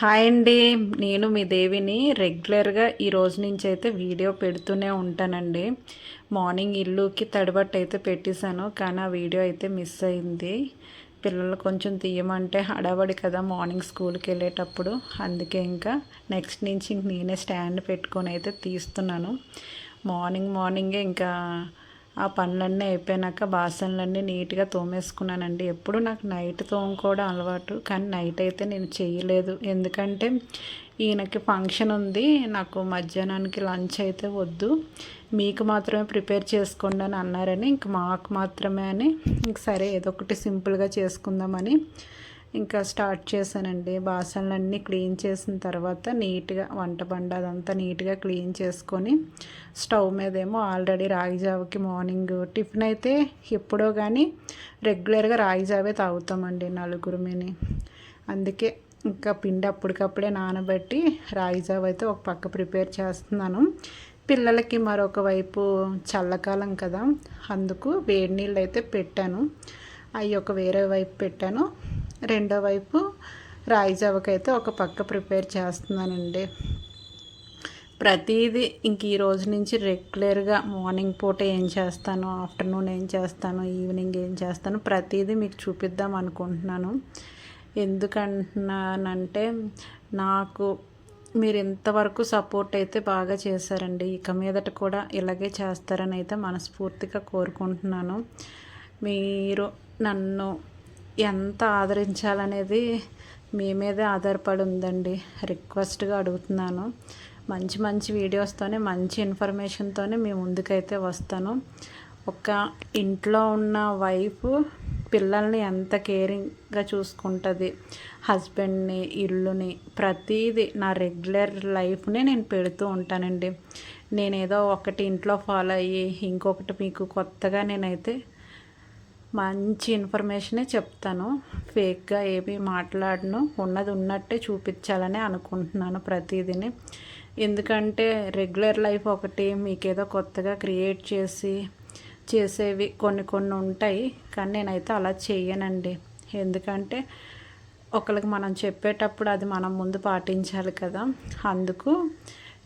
Hi అండి. నేను మీ దేవిని రెగ్యులర్గా ఈ రోజు నుంచి అయితే వీడియో పెడుతూనే ఉంటానండి. మార్నింగ్ ఇల్లుకి తడిబట్ట అయితే పెట్టేశాను కానీ ఆ వీడియో అయితే మిస్ అయింది. పిల్లలు కొంచెం తీయమంటే హడావడి కదా మార్నింగ్ స్కూల్కి వెళ్ళేటప్పుడు. అందుకే ఇంకా నెక్స్ట్ నుంచి ఇంక నేనే స్టాండ్ పెట్టుకొని అయితే తీస్తున్నాను. మార్నింగ్ మార్నింగే ఇంకా ఆ పనులన్నీ అయిపోయినాక బాసనలన్నీ నీట్గా తోమేసుకున్నానండి. ఎప్పుడు నాకు నైట్ తోముకోవడం అలవాటు కానీ నైట్ అయితే నేను చేయలేదు. ఎందుకంటే ఈయనకి ఫంక్షన్ ఉంది నాకు మధ్యాహ్నానికి లంచ్ అయితే వద్దు. మీకు మాత్రమే ప్రిపేర్ చేసుకోండి అని అన్నారని ఇంక మాకు మాత్రమే అని ఇంక సరే ఏదో ఒకటి సింపుల్గా చేసుకుందామని ఇంకా స్టార్ట్ చేశానండి. బాసనలన్నీ క్లీన్ చేసిన తర్వాత నీట్గా వంట బండ అదంతా నీట్గా క్లీన్ చేసుకొని స్టవ్ మీదేమో ఆల్రెడీ రాగిజావకి మార్నింగ్ టిఫిన్ అయితే ఎప్పుడో కానీ రెగ్యులర్గా రాగిజావే తాగుతామండి నలుగురుమిని అందుకే ఇంకా పిండి అప్పటికప్పుడే నానబెట్టి రాగిజావ అయితే ఒక పక్క ప్రిపేర్ చేస్తున్నాను. పిల్లలకి మరొక వైపు చల్లకాలం కదా అందుకు వేడి నీళ్ళు అయితే పెట్టాను. అవి ఒక వేరే వైపు పెట్టాను. రెండో వైపు రాయిజావకైతే ఒక పక్క ప్రిపేర్ చేస్తున్నానండి. ప్రతిదీ ఇంక ఈ రోజు నుంచి రెగ్యులర్గా మార్నింగ్ పూట ఏం చేస్తాను ఆఫ్టర్నూన్ ఏం చేస్తాను ఈవినింగ్ ఏం చేస్తాను ప్రతిదీ మీకు చూపిద్దాం అనుకుంటున్నాను. ఎందుకంటున్నానంటే నాకు మీరు ఇంతవరకు సపోర్ట్ అయితే బాగా చేశారండి. ఇక మీదట కూడా ఇలాగే చేస్తారని అయితే మనస్ఫూర్తిగా కోరుకుంటున్నాను. మీరు నన్ను ఎంత ఆదరించాలనేది మీ మీదే ఆధారపడి ఉందండి రిక్వెస్ట్గా అడుగుతున్నాను. మంచి మంచి వీడియోస్తోనే మంచి ఇన్ఫర్మేషన్తోనే మీ ముందుకైతే వస్తాను. ఒక ఇంట్లో ఉన్న వైఫ్ పిల్లల్ని ఎంత కేరింగ్గా చూసుకుంటుంది. హస్బెండ్ని ఇల్లుని ప్రతీది నా రెగ్యులర్ లైఫ్ని నేను పెడుతూ ఉంటానండి. నేనేదో ఒకటి ఇంట్లో ఫాలో అయ్యి ఇంకొకటి మీకు కొత్తగా నేనైతే మంచి ఇన్ఫర్మేషనే చెప్తాను. ఫేక్గా ఏమీ మాట్లాడను ఉన్నది ఉన్నట్టే చూపించాలని అనుకుంటున్నాను ప్రతిదీని. ఎందుకంటే రెగ్యులర్ లైఫ్ ఒకటి మీకేదో కొత్తగా క్రియేట్ చేసి చేసేవి కొన్ని కొన్ని ఉంటాయి కానీ నేనైతే అలా చేయనండి ఎందుకంటే ఒకరికి మనం చెప్పేటప్పుడు అది మనం ముందు పాటించాలి కదా. అందుకు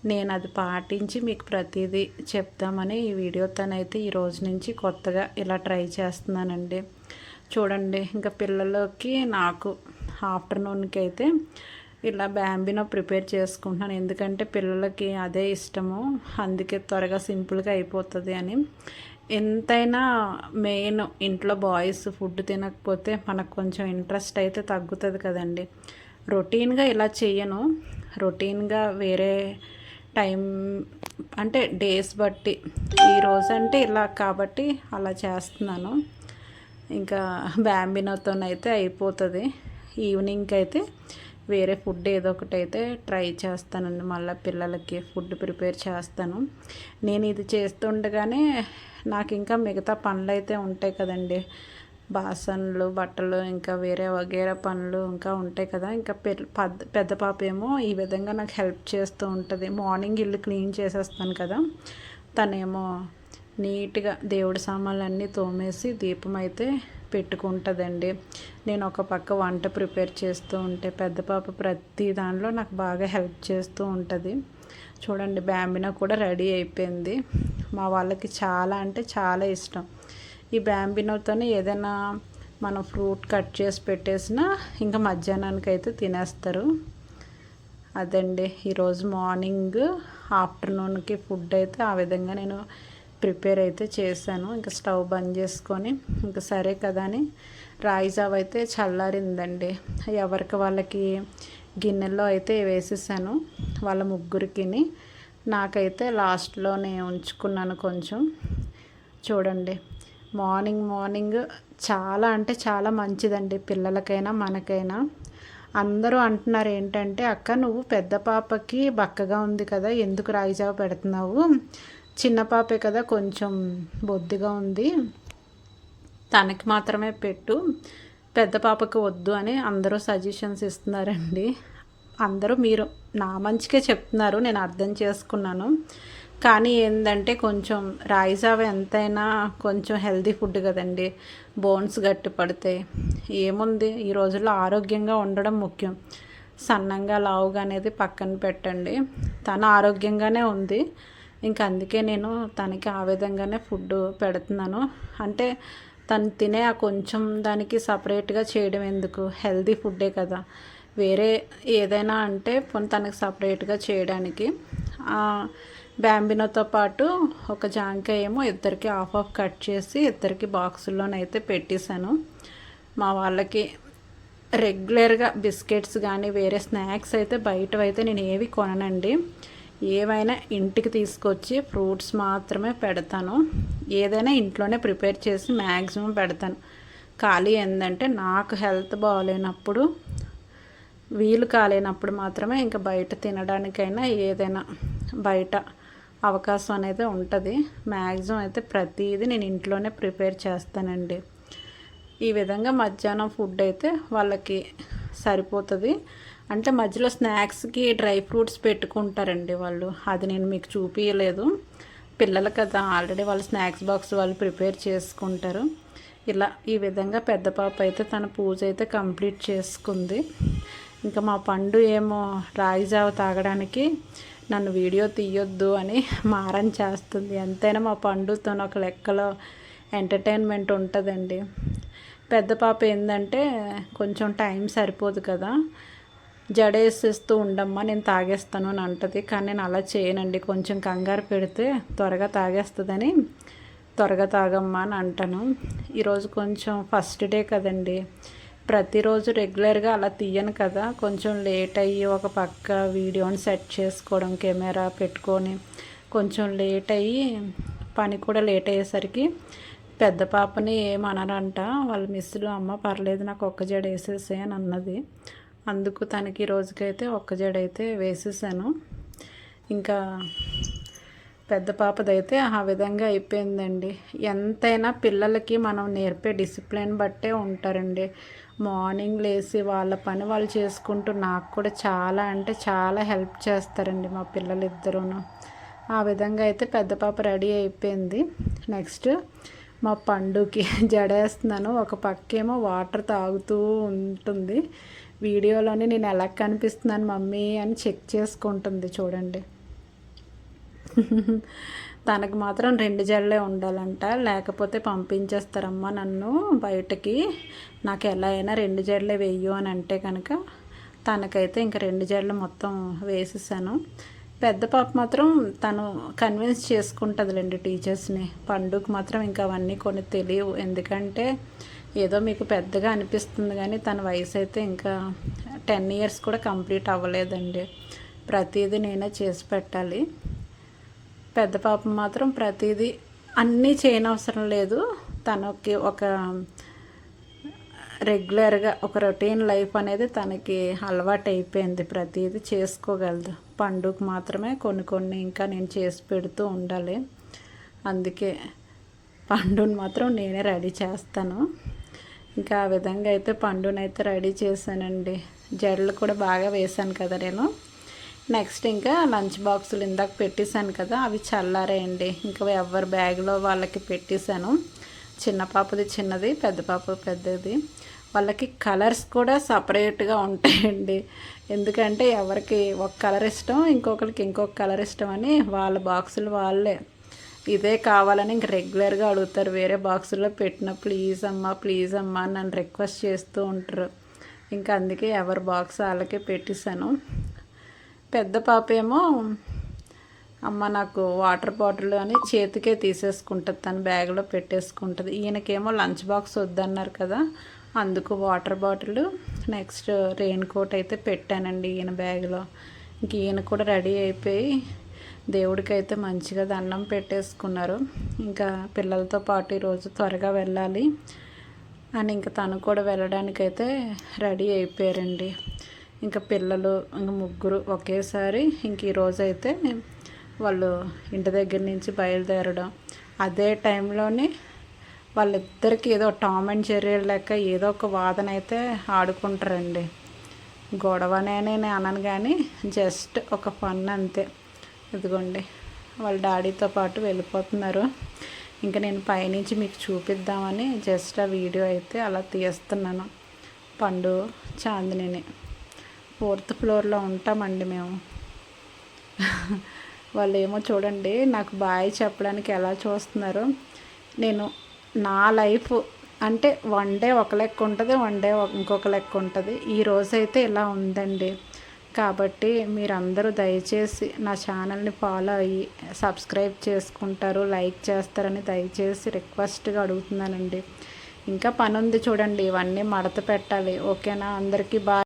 నేను అది పాటించి మీకు ప్రతిదీ చెప్తామని ఈ వీడియో తనైతే ఈ రోజు నుంచి కొత్తగా ఇలా ట్రై చేస్తున్నానండి. చూడండి ఇంకా పిల్లలకి నాకు ఆఫ్టర్నూన్కి అయితే ఇలా బ్యాంబినో ప్రిపేర్ చేసుకుంటున్నాను. ఎందుకంటే పిల్లలకి అదే ఇష్టము. అందుకే త్వరగా సింపుల్గా అయిపోతుంది అని. ఎంతైనా మెయిన్ ఇంట్లో బాయ్స్ ఫుడ్ తినకపోతే మనకు కొంచెం ఇంట్రెస్ట్ అయితే తగ్గుతుంది కదండి. రొటీన్గా ఇలా చేయను రొటీన్గా వేరే టైం అంటే డేస్ బట్టి ఈరోజు అంటే ఇలా కాబట్టి అలా చేస్తున్నాను. ఇంకా బ్యాంబినోతోనైతే అయిపోతుంది. ఈవినింగ్కి అయితే వేరే ఫుడ్ ఏదో ఒకటి అయితే ట్రై చేస్తానండి. మళ్ళీ పిల్లలకి ఫుడ్ ప్రిపేర్ చేస్తాను. నేను ఇది చేస్తుండగానే నాకు ఇంకా మిగతా పనులు అయితే ఉంటాయి కదండి. బాసన్లు బట్టలు ఇంకా వేరే వగేరా పనులు ఇంకా ఉంటాయి కదా. ఇంకా పెద్ద పెద్ద పాప ఏమో ఈ విధంగా నాకు హెల్ప్ చేస్తూ ఉంటుంది. మార్నింగ్ ఇల్లు క్లీన్ చేసేస్తాను కదా. తనేమో నీట్గా దేవుడి సామాన్లు అన్నీ తోమేసి దీపం అయితే పెట్టుకుంటుందండి. నేను ఒక పక్క వంట ప్రిపేర్ చేస్తూ ఉంటే పెద్ద పాప ప్రతి దానిలో నాకు బాగా హెల్ప్ చేస్తూ ఉంటుంది. చూడండి బ్యాంబినా కూడా రెడీ అయిపోయింది. మా వాళ్ళకి చాలా అంటే చాలా ఇష్టం. ఈ బ్యాంబినోతోనే ఏదైనా మనం ఫ్రూట్ కట్ చేసి పెట్టేసినా ఇంకా మధ్యాహ్నానికి అయితే తినేస్తారు. అదండి. ఈరోజు మార్నింగ్ ఆఫ్టర్నూన్కి ఫుడ్ అయితే ఆ విధంగా నేను ప్రిపేర్ అయితే చేశాను. ఇంకా స్టవ్ బంద్ చేసుకొని ఇంకా సరే కదా అని రాయి జావ్ అయితే చల్లారిందండి. ఎవరికి వాళ్ళకి గిన్నెల్లో అయితే వేసేసాను. వాళ్ళ ముగ్గురికి నాకైతే లాస్ట్లోనే ఉంచుకున్నాను కొంచెం. చూడండి. మార్నింగ్ మార్నింగ్ చాలా అంటే చాలా మంచిదండి పిల్లలకైనా మనకైనా. అందరూ అంటున్నారు ఏంటంటే అక్క నువ్వు పెద్ద పాపకి బక్కగా ఉంది కదా ఎందుకు రాగిజావ పెడుతున్నావు? చిన్న పాపే కదా కొంచెం బొద్దుగా ఉంది. తనకి మాత్రమే పెట్టు. పెద్ద పాపకి వద్దు అని అందరూ సజెషన్స్ ఇస్తున్నారండి. అందరూ మీరు నా మంచికే చెప్తున్నారు నేను అర్థం చేసుకున్నాను. కానీ ఏంటంటే కొంచెం రాయిజావ ఎంతైనా కొంచెం హెల్దీ ఫుడ్ కదండి. బోన్స్ గట్టి పడితే ఏముంది? ఈ రోజుల్లో ఆరోగ్యంగా ఉండడం ముఖ్యం. సన్నంగా లావుగా అనేది పక్కన పెట్టండి. తను ఆరోగ్యంగానే ఉంది. ఇంకా అందుకే నేను తనకి ఆ విధంగానే ఫుడ్ పెడుతున్నాను. అంటే తను తినే ఆ కొంచెం దానికి సపరేట్గా చేయడం ఎందుకు? హెల్దీ ఫుడ్డే కదా. వేరే ఏదైనా అంటే తనకి సపరేట్గా చేయడానికి. బ్యాంబినోతో పాటు ఒక జాంకాయ ఏమో ఇద్దరికి హాఫ్ హాఫ్ కట్ చేసి ఇద్దరికి బాక్సుల్లోనైతే పెట్టేశాను. మా వాళ్ళకి రెగ్యులర్గా బిస్కెట్స్ కానీ వేరే స్నాక్స్ అయితే బయటవైతే నేను ఏవి కొననండి. ఏవైనా ఇంటికి తీసుకొచ్చి ఫ్రూట్స్ మాత్రమే పెడతాను. ఏదైనా ఇంట్లోనే ప్రిపేర్ చేసి మ్యాక్సిమం పెడతాను. ఖాళీ ఏంటంటే నాకు హెల్త్ బాగాలేనప్పుడు వీలు కాలేనప్పుడు మాత్రమే ఇంకా బయట తినడానికైనా ఏదైనా బయట అవకాశం అనేది ఉంటుంది. మ్యాక్సిమం అయితే ప్రతిదీ నేను ఇంట్లోనే ప్రిపేర్ చేస్తానండి. ఈ విధంగా మధ్యాహ్నం ఫుడ్ అయితే వాళ్ళకి సరిపోతుంది. అంటే మధ్యలో స్నాక్స్కి డ్రై ఫ్రూట్స్ పెట్టుకుంటారండి వాళ్ళు. అది నేను మీకు చూపించలేదు పిల్లలు కదా ఆల్రెడీ వాళ్ళు స్నాక్స్ బాక్స్ వాళ్ళు ప్రిపేర్ చేసుకుంటారు. ఇలా ఈ విధంగా పెద్ద పాప అయితే తన పూజ అయితే కంప్లీట్ చేసుకుంది. ఇంకా మా పండు ఏమో రాగి జావ తాగడానికి నన్ను వీడియో తీయొద్దు అని మారం చేస్తుంది. ఎంతైనా మా పండుతో ఒక లెక్కలో ఎంటర్టైన్మెంట్ ఉంటుందండి. పెద్ద పాప ఏంటంటే కొంచెం టైం సరిపోదు కదా. జడేసేస్తూ ఉండమ్మా నేను తాగేస్తాను అని అంటది. కానీ నేను అలా చేయనండి. కొంచెం కంగారు పెడితే త్వరగా తాగేస్తుందని త్వరగా తాగమ్మా అని అంటాను. ఈరోజు కొంచెం ఫస్ట్ డే కదండి. ప్రతిరోజు రెగ్యులర్గా అలా తీయను కదా. కొంచెం లేట్ అయ్యి ఒక పక్క వీడియోని సెట్ చేసుకోవడం కెమెరా పెట్టుకొని కొంచెం లేట్ అయ్యి పని కూడా లేట్ అయ్యేసరికి పెద్ద పాపని ఏమనరంట. వాళ్ళ మిస్సులు అమ్మ పర్లేదు నాకు ఒక్క జడ వేసేసే అని అన్నది. అందుకు తనకి రోజుకైతే ఒక్క జడ అయితే వేసేసాను. ఇంకా పెద్ద పాపదైతే ఆ విధంగా అయిపోయిందండి. ఎంతైనా పిల్లలకి మనం నేర్పే డిసిప్లిన్ బట్టే ఉంటారండి. మార్నింగ్ లేచి వాళ్ళ పని వాళ్ళు చేసుకుంటూ నాకు కూడా చాలా అంటే చాలా హెల్ప్ చేస్తారండి మా పిల్లలు ఇద్దరును ఆ విధంగా అయితే పెద్ద పాప రెడీ అయిపోయింది. నెక్స్ట్ మా పండుకి జడేస్తున్నాను. ఒక పక్కేమో వాటర్ తాగుతూ ఉంటుంది. వీడియోలోని నేను ఎలా కనిపిస్తున్నాను మమ్మీ అని చెక్ చేసుకుంటుంది చూడండి. తనకు మాత్రం రెండు జడలే ఉండాలంట. లేకపోతే పంపించేస్తారమ్మా నన్ను బయటకి. నాకు ఎలా అయినా రెండు జడలే వెయ్యు అని అంటే కనుక తనకైతే ఇంకా రెండు జడలు మొత్తం వేసేసాను. పెద్ద పాప మాత్రం తను కన్విన్స్ చేసుకుంటుందిలేండి టీచర్స్ని. పండుగ మాత్రం ఇంకా అవన్నీ కొన్ని తెలియవు. ఎందుకంటే ఏదో మీకు పెద్దగా అనిపిస్తుంది కానీ తన వయసు అయితే ఇంకా టెన్ ఇయర్స్ కూడా కంప్లీట్ అవ్వలేదండి. ప్రతిదీ నేనే చేసి పెట్టాలి. పెద్ద పాప మాత్రం ప్రతిదీ అన్నీ చేయనవసరం లేదు. తనకి ఒక రెగ్యులర్గా ఒక రొటీన్ లైఫ్ అనేది తనకి అలవాటు అయిపోయింది. ప్రతిదీ చేసుకోగలదు. పండుగ మాత్రమే కొన్ని కొన్ని ఇంకా నేను చేసి పెడుతూ ఉండాలి. అందుకే పండుని మాత్రం నేనే రెడీ చేస్తాను. ఇంకా ఆ విధంగా అయితే పండునైతే రెడీ చేశానండి. జడలు కూడా బాగా వేశాను కదా నేను. నెక్స్ట్ ఇంకా లంచ్ బాక్సులు ఇందాక పెట్టేశాను కదా అవి చల్లారేయండి. ఇంకా ఎవరి బ్యాగ్లో వాళ్ళకి పెట్టేశాను. చిన్న పాపది చిన్నది పెద్ద పాప పెద్దది. వాళ్ళకి కలర్స్ కూడా సపరేట్గా ఉంటాయండి. ఎందుకంటే ఎవరికి ఒక కలర్ ఇష్టం ఇంకొకరికి ఇంకొక కలర్ ఇష్టం అని వాళ్ళ బాక్సులు వాళ్ళే. ఇదే కావాలని ఇంక రెగ్యులర్గా అడుగుతారు. వేరే బాక్సుల్లో పెట్టిన ప్లీజ్ అమ్మా ప్లీజ్ అమ్మా నన్ను రిక్వెస్ట్ చేస్తూ ఉంటారు. ఇంకా అందుకే ఎవరి బాక్స్ వాళ్ళకే పెట్టేశాను. పెద్ద పాప ఏమో అమ్మ నాకు వాటర్ బాటిల్ అని చేతికే తీసేసుకుంటుంది తన బ్యాగ్లో పెట్టేసుకుంటుంది. ఈయనకేమో లంచ్ బాక్స్ వద్దన్నారు కదా అందుకు water bottle. Next rain coat అయితే పెట్టానండి ఈయన బ్యాగ్లో. ఇంక ఈయన కూడా రెడీ అయిపోయి దేవుడికైతే మంచిగా దండం పెట్టేసుకున్నారు. ఇంకా పిల్లలతో పాటు ఈరోజు త్వరగా వెళ్ళాలి అని ఇంకా తను కూడా వెళ్ళడానికైతే రెడీ అయిపోయారండి. ఇంకా పిల్లలు ఇంకా ముగ్గురు ఒకేసారి ఇంక ఈరోజు అయితే వాళ్ళు ఇంటి దగ్గర నుంచి బయలుదేరడం. అదే టైంలోనే వాళ్ళిద్దరికి ఏదో టామ్ అండ్ జెర్రీ లెక్క ఏదో ఒక వాదన అయితే ఆడుకుంటారండి. గొడవనే నేను అనను కానీ జస్ట్ ఒక ఫన్ అంతే. ఇదిగోండి వాళ్ళ డాడీతో పాటు వెళ్ళిపోతున్నారు. ఇంకా నేను పైనుంచి మీకు చూపిద్దామని జస్ట్ ఆ వీడియో అయితే అలా తీస్తున్నాను. పండు చాందినిని. ఫోర్త్ ఫ్లోర్లో ఉంటామండి మేము. వాళ్ళు ఏమో చూడండి నాకు బాయ్ చెప్పడానికి ఎలా చూస్తున్నారు. నేను నా లైఫ్ అంటే వన్ డే ఒక లెక్క ఉంటుంది వన్ డే ఇంకొక లెక్క ఉంటుంది. ఈ రోజైతే ఇలా ఉందండి. కాబట్టి మీరందరూ దయచేసి నా ఛానల్ని ఫాలో అయ్యి సబ్స్క్రైబ్ చేసుకుంటారు లైక్ చేస్తారని దయచేసి రిక్వెస్ట్గా అడుగుతున్నానండి. ఇంకా పని ఉంది చూడండి ఇవన్నీ మడత పెట్టాలి. ఓకేనా? అందరికీ బాయ్.